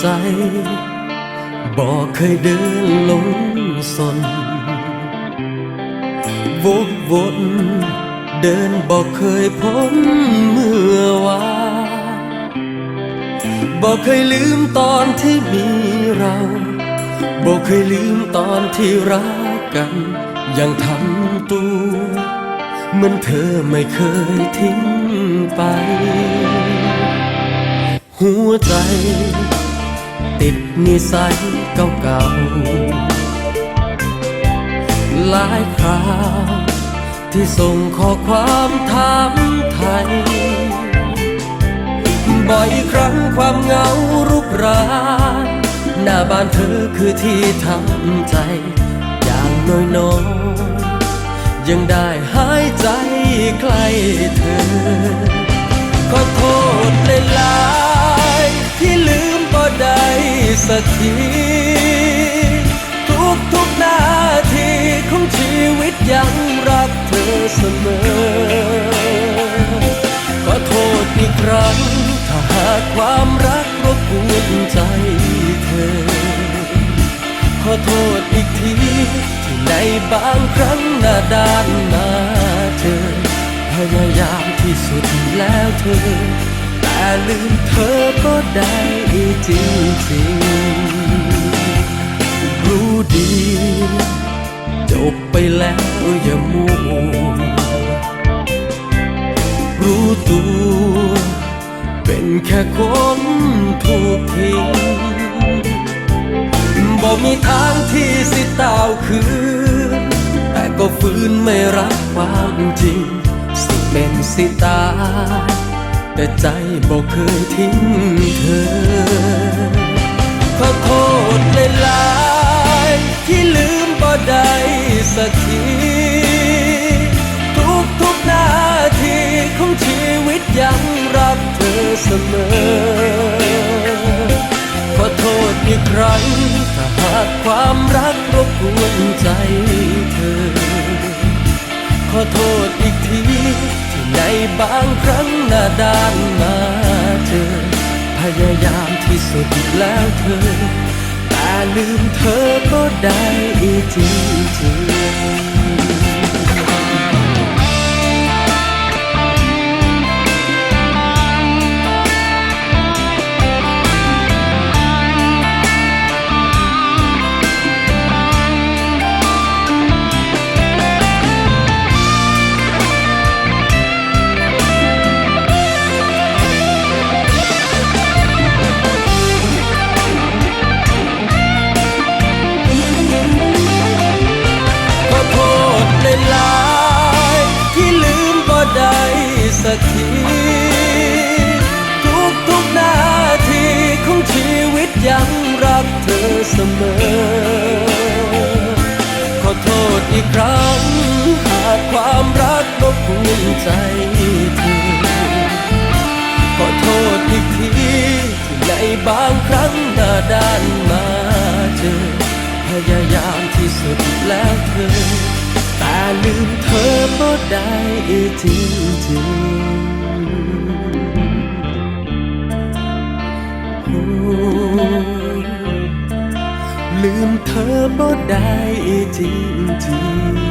ใจบอกเคยเดินลงสนวกวนเดินบอกเคยพ้นเมื่อวานบอกเคยลืมตอนที่มีเราบอกเคยลืมตอนที่รักกัน ยังทำตัวเหมือนเธอไม่เคยทิ้งไป หัวใจ ติดนิสัยเก่าๆ หลายคราวที่ส่งข้อความถามไทย บ่อยครั้งความเหงารุกรานหน้าบ้านเธอคือที่ทำใจ อย่างน้อยๆยังได้หายใจใกล้เธอ ขอโทษหลยลืมบ่ได้ สักทีทุกทุกๆนาทีของชีวิตยังรักเธอเสมอ ขอโทษอีกครั้ง ถ้าหากความรักรบกวนใจเธอ ขอโทษอีกทีที่ในบางครั้งหน้าด้านมาเธอพยายามที่สุดแล้วเธอ ลืมเธอก็ได้จริงจริงรู้ดี จบไปแล้วอย่ามัวรู้ตัว เป็นแค่คนถูกทิ้งบอกมีทางที่สิตาวคืน แต่ก็ฝืนไม่รับความจริง สิเป็นสิตาย แต่ใจบอกเคยทิ้งเธอ ขอโทษหลายที่ลืมบ่ได้สักที ทุกทุกนาทีของชีวิตยังรักเธอเสมอ ขอโทษอีกครั้งถ้าหากความรักรบกวนใจเธอ ขอโทษอีกที ในบางครั้งหน้าด้านมาเจอพยายามที่สุดแล้วเธอ แต่ลืมเธอก็ได้จริงจริงๆ ได้สักที ทุกทุกนาทีของชีวิตยังรักเธอเสมอ ขอโทษอีกครั้ง หากความรักรบกวนใจเธอขอโทษอีกทีที่ในบางครั้งหน้าด้านมาเจอพยายามที่สุดแล้วเธอ แต่ลืมเธอบ่ได้จริงจริงลืมเธอบ่ได้จริงจริง